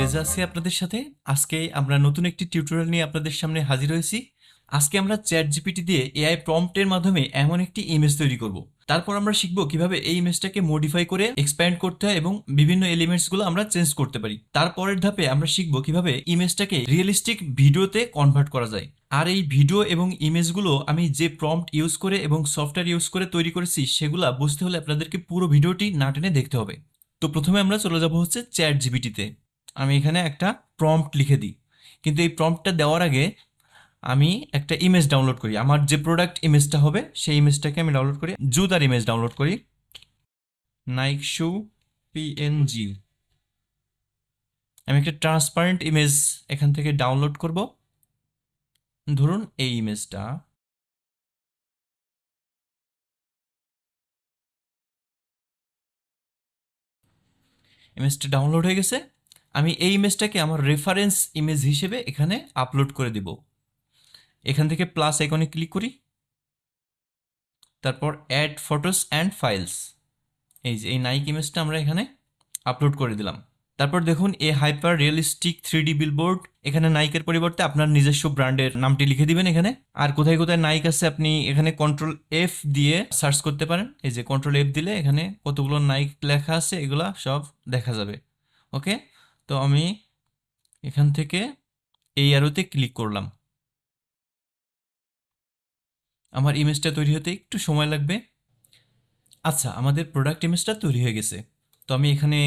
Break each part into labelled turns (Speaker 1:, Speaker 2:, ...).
Speaker 1: রেজা আছি আপনাদের সাথে। আজকে আমরা নতুন একটি টিউটোরিয়াল নিয়ে আপনাদের সামনে হাজির হয়েছি। আজকে আমরা চ্যাট জিপিটি দিয়ে এআই প্রম্পটের মাধ্যমে এমন একটি ইমেজ তৈরি করব। তারপর আমরা শিখব কীভাবে এই ইমেজটাকে মডিফাই করে এক্সপ্যান্ড করতে হয় এবং বিভিন্ন এলিমেন্টসগুলো আমরা চেঞ্জ করতে পারি। তারপরের ধাপে আমরা শিখব কীভাবে ইমেজটাকে রিয়েলিস্টিক ভিডিওতে কনভার্ট করা যায়। আর এই ভিডিও এবং ইমেজগুলো আমি যে প্রম্পট ইউজ করে এবং সফটওয়্যার ইউজ করে তৈরি করেছি, সেগুলো বুঝতে হলে আপনাদেরকে পুরো ভিডিওটি না টেনে দেখতে হবে। তো প্রথমে আমরা চলে যাব হচ্ছে চ্যাট জিবিটিতে আমি এখানে একটা প্রম্পট লিখে দিই। কিন্তু এই প্রম্পটটা দেওয়ার আগে আমি একটা ইমেজ ডাউনলোড করি। আমার যে প্রোডাক্ট ইমেজটা হবে, সেই ইমেজটাকে আমি ডাউনলোড করি। জুতার ইমেজ ডাউনলোড করি। নাইক শু পিএনজি আমি একটা ট্রান্সপারেন্ট ইমেজ এখান থেকে ডাউনলোড করব। ধরুন এই ইমেজটা ইমেজটা ডাউনলোড হয়ে গেছে। আমি এই ইমেজটাকে আমার রেফারেন্স ইমেজ হিসেবে এখানে আপলোড করে দিব। এখান থেকে প্লাস আইকনে ক্লিক করি। তারপর অ্যাড ফটোস অ্যান্ড ফাইলস এই যে, এই নাইক ইমেজটা আমরা এখানে আপলোড করে দিলাম। তারপর দেখুন, এ hyper realistic three D billboard এখানে নাইকের পরিবর্তে আপনার নিজস্ব ব্র্যান্ডের নামটি লিখে দিবেন এখানে। আর কোথায় কোথায় নাইক আছে আপনি এখানে কন্ট্রোল এফ দিয়ে সার্চ করতে পারেন। এই যে কন্ট্রোল এফ দিলে এখানে কতগুলো নাইক লেখা আছে, এগুলা সব দেখা যাবে। ওকে তো আমি এখান থেকে এই অ্যারোতে ক্লিক করলাম। আমার ইমেজটা তৈরি হতে একটু সময় লাগবে। আচ্ছা আমাদের প্রোডাক্ট ইমেজটা তৈরি হয়ে গেছে। তো আমি এখানে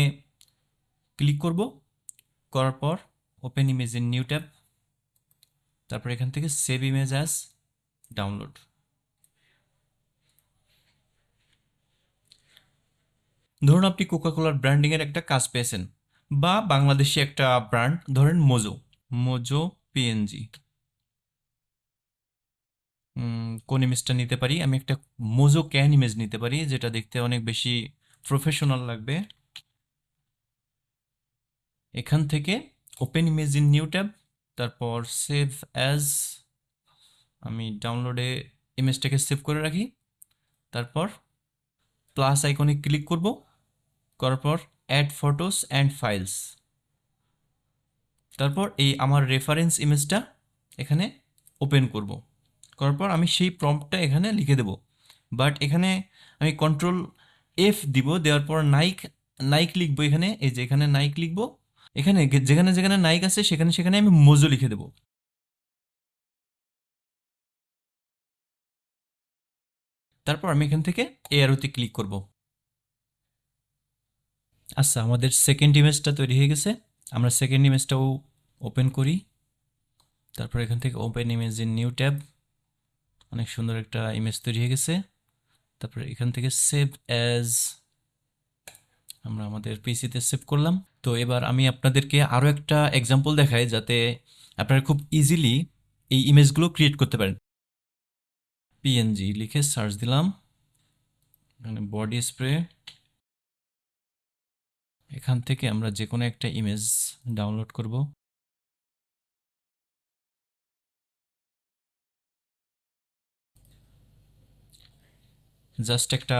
Speaker 1: ক্লিক করব। করার পর open image in new tab তারপর এখান থেকে সেভ ইমেজ অ্যাজ ডাউনলোড ধরুন আপনি কোকাকোলার ব্র্যান্ডিংয়ের একটা কাজ পেয়েছেন। বা বাংলাদেশি একটা ব্র্যান্ড ধরেন মোজো মোজো পিএনজি কোন ইমেজটা নিতে পারি? আমি একটা মোজো ক্যান ইমেজ নিতে পারি, যেটা দেখতে অনেক বেশি প্রফেশনাল লাগবে। এখান থেকে open image in new tab তারপর সেভ অ্যাজ আমি ডাউনলোডে ইমেজটাকে সেভ করে রাখি। তারপর প্লাস আইকনে ক্লিক করব। করার পর অ্যাড ফটোস অ্যান্ড ফাইলস তারপর এই আমার রেফারেন্স ইমেজটা এখানে ওপেন করব। করার পর আমি সেই প্রম্পটটা এখানে লিখে দেব। বাট এখানে আমি কন্ট্রোল এফ দিব, দেওয়ার পর নাইক নাইক লিখব এখানে, এই যে এখানে নাইক লিখব। এখানে যেখানে যেখানে নাইক আছে, সেখানে সেখানে আমি মোজো লিখে দেব। তারপর আমি এখান থেকে এ আরোতে ক্লিক করব। আচ্ছা আমাদের সেকেন্ড ইমেজটা তৈরি হয়ে গেছে। আমরা সেকেন্ড ইমেজটাও ওপেন করি। তারপর এখান থেকে open image in new tab অনেক সুন্দর একটা ইমেজ তৈরি হয়ে গেছে। তারপরে এখান থেকে সেভ অ্যাজ আমরা আমাদের পিসিতে সেভ করলাম। তো এবার আমি আপনাদেরকে আরও একটা এক্সাম্পল দেখাই যাতে আপনারা খুব ইজিলি এই ইমেজগুলো ক্রিয়েট করতে পারেন। পিএনজি লিখে সার্চ দিলাম। এখানে বডি স্প্রে এখান থেকে আমরা যে কোনো একটা ইমেজ ডাউনলোড করব। জাস্ট একটা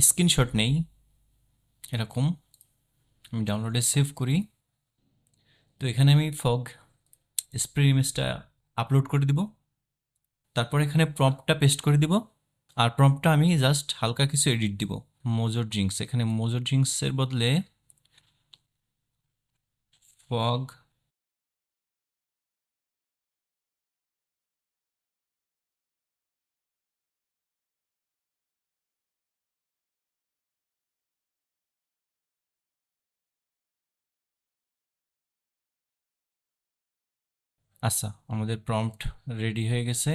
Speaker 1: স্ক্রিনশট নেই, এরকম। আমি ডাউনলোডে সেভ করি। তো এখানে আমি ফগ স্প্রে ইমেজটা আপলোড করে দিব। তারপর এখানে প্রম্পটটা পেস্ট করে দিব। আর প্রম্পটটা আমি জাস্ট হালকা কিছু এডিট দিব। মোজোর ড্রিঙ্কস এখানে মোজোর ড্রিঙ্কসের বদলে ফগ আচ্ছা আমাদের প্রম্পট রেডি হয়ে গেছে।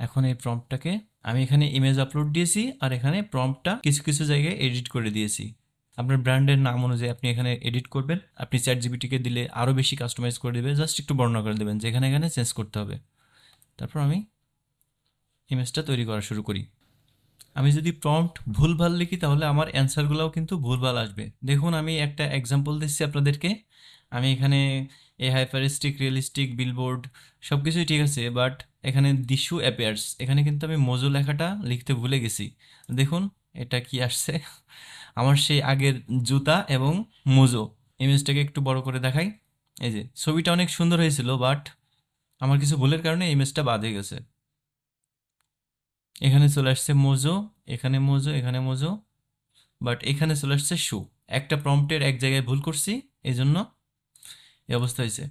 Speaker 1: এখন এই প্রম্পটটাকে আমি এখানে ইমেজ আপলোড দিয়েছি আর এখানে প্রম্পটটা কিছু কিছু জায়গায় এডিট করে দিয়েছি। আপনার ব্র্যান্ডের নাম অনুযায়ী আপনি এখানে এডিট করবেন। আপনি চ্যাট জিবিটিকে দিলে আরও বেশি কাস্টমাইজ করে দেবে। জাস্ট একটু বর্ণনা করে দেবেন যে এখানে এখানে চেঞ্জ করতে হবে। তারপর আমি ইমেজটা তৈরি করা শুরু করি। আমি যদি প্রম্পট ভুলভাল লিখি তাহলে আমার অ্যান্সারগুলোও কিন্তু ভুলভাল আসবে। দেখুন, আমি একটা এক্সাম্পল দিচ্ছি আপনাদেরকে। আমি এখানে এ হাইপারিস্টিক রিয়েলিস্টিক বিলবোর্ড সব কিছুই ঠিক আছে বাট এখানে দিশু অ্যাপিয়ার্স এখানে কিন্তু আমি মোজো লেখাটা লিখতে ভুলে গেছি। দেখুন, এটা কি আসছে? আমার সেই আগের জুতা এবং মোজো। ইমেজটাকে একটু বড় করে দেখাই। এই যে, ছবিটা অনেক সুন্দর হয়েছিল বাট আমার কিছু ভুলের কারণে ইমেজটা বাদ হয়ে গেছে। এখানে চলে আসছে মোজো, এখানে মোজো এখানে মোজো বাট এখানে চলে আসছে শু একটা প্রম্পটের এক জায়গায় ভুল করছি এই জন্য এই অবস্থা হয়েছে।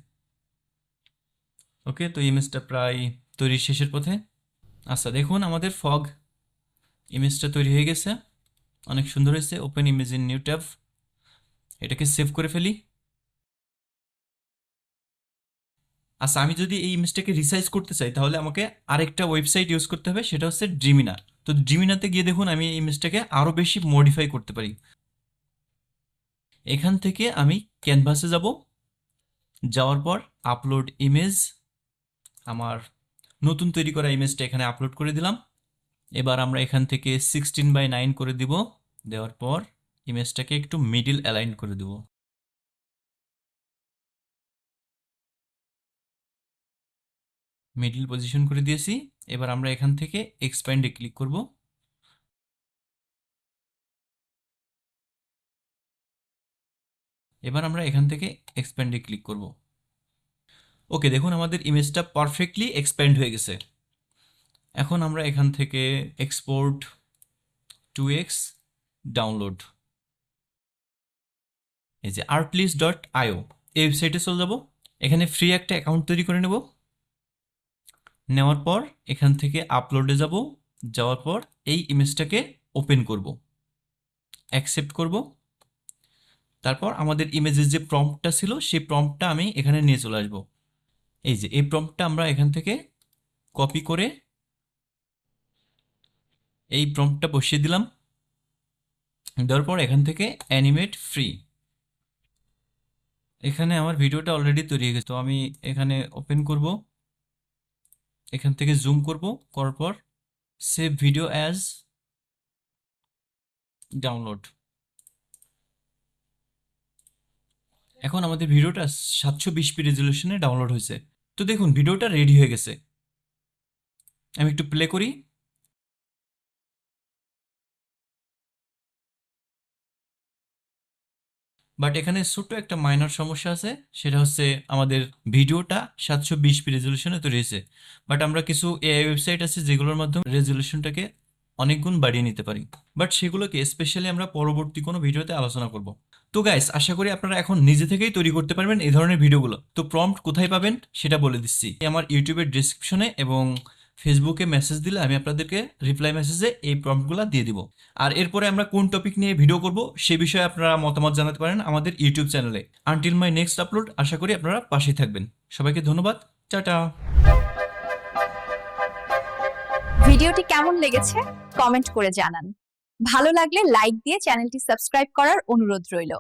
Speaker 1: ওকে তো ইমেজটা প্রায় তৈরির শেষের পথে। আচ্ছা দেখুন, আমাদের ফগ ইমেজটা তৈরি হয়ে গেছে। অনেক সুন্দর হয়েছে। Open image in new tab এটাকে সেভ করে ফেলি। আচ্ছা আমি যদি এই ইমেজটাকে রিসাইজ করতে চাই, তাহলে আমাকে আরেকটা ওয়েবসাইট ইউজ করতে হবে, সেটা হচ্ছে ড্রিমিনা তো ড্রিমিনাতে গিয়ে দেখুন, আমি এই ইমেজটাকে আরও বেশি মডিফাই করতে পারি। এখান থেকে আমি ক্যানভাসে যাব। যাওয়ার পর আপলোড ইমেজ আমার নতুন তৈরি করা ইমেজটা এখানে আপলোড করে দিলাম। এবার আমরা এখান থেকে সিক্সটিন বাই নাইন করে দিব। দেওয়ার পর ইমেজটাকে একটু মিডিল অ্যালাইন করে দিব। মিডিল পজিশন করে দিয়েছি। এবার আমরা এখান থেকে এক্সপ্যান্ডে ক্লিক করব। এবার আমরা এখান থেকে এক্সপ্যান্ডে ক্লিক করব। ওকে, দেখুন আমাদের ইমেজটা পারফেক্টলি এক্সপ্যান্ড হয়ে গেছে। এখন আমরা এখান থেকে এক্সপোর্ট টু এক্স ডাউনলোড এই যে আর্টলিস্ট ডট আইও এই ওয়েবসাইটে চলে যাব। এখানে ফ্রি একটা অ্যাকাউন্ট তৈরি করে নেব। নেওয়ার পর এখান থেকে আপলোডে যাব। যাওয়ার পর এই ইমেজটাকে ওপেন করব। অ্যাকসেপ্ট করব। তারপর আমাদের ইমেজের যে প্রম্পটটা ছিল, সেই প্রম্পটটা আমি এখানে নিয়ে চলে আসব। এই যে, এই প্রম্পটটা আমরা এখান থেকে কপি করে এই প্রম্পটটা বসিয়ে দিলাম। দেওয়ার পর এখান থেকে অ্যানিমেট ফ্রি এখানে আমার ভিডিওটা অলরেডি তৈরি হয়ে গেছে। তো আমি এখানে ওপেন করব। এখান থেকে জুম করব। করার পর সেভ ভিডিও অ্যাজ ডাউনলোড এখন আমাদের ভিডিওটা সাতশো বিশ পি রেজলিউশনে ডাউনলোড হয়েছে। তো দেখুন ভিডিওটা রেডি হয়ে গেছে। আমি একটু প্লে করি। বাট এখানে ছোট্ট একটা মাইনর সমস্যা আছে, সেটা হচ্ছে আমাদের ভিডিওটা সাতশো বিশ পি রেজলিউশনে তৈরি হয়েছে। বাট আমরা কিছু এআই ওয়েবসাইট আছে যেগুলোর মাধ্যমে রেজলিউশনটাকে অনেক গুণ বাড়িয়ে নিতে পারি। বাট সেগুলোকে স্পেশালি আমরা পরবর্তী কোনো ভিডিওতে আলোচনা করব। তো গাইস আশা করি আপনারা এখন নিজে থেকেই তৈরি করতে পারবেন এই ধরনের ভিডিওগুলো। তো প্রম্পট কোথায় পাবেন সেটা বলে দিচ্ছি। আমার ইউটিউবের ডিসক্রিপশনে এবং ফেসবুকে মেসেজ দিলে আমি আপনাদেরকে রিপ্লাই মেসেজে এই প্রম্পটগুলো দিয়ে দিব। আর এরপরে আমরা কোন টপিক নিয়ে ভিডিও করব, সে বিষয়ে আপনারা মতামত জানাতে পারেন আমাদের ইউটিউব চ্যানেলে আনটিল মাই নেক্সট আপলোড আশা করি আপনারা পাশেই থাকবেন। সবাইকে ধন্যবাদ, টাটা।
Speaker 2: ভিডিওটি কেমন লেগেছে কমেন্ট করে জানান। ভালো লাগলে লাইক দিয়ে চ্যানেলটি সাবস্ক্রাইব করার অনুরোধ রইল।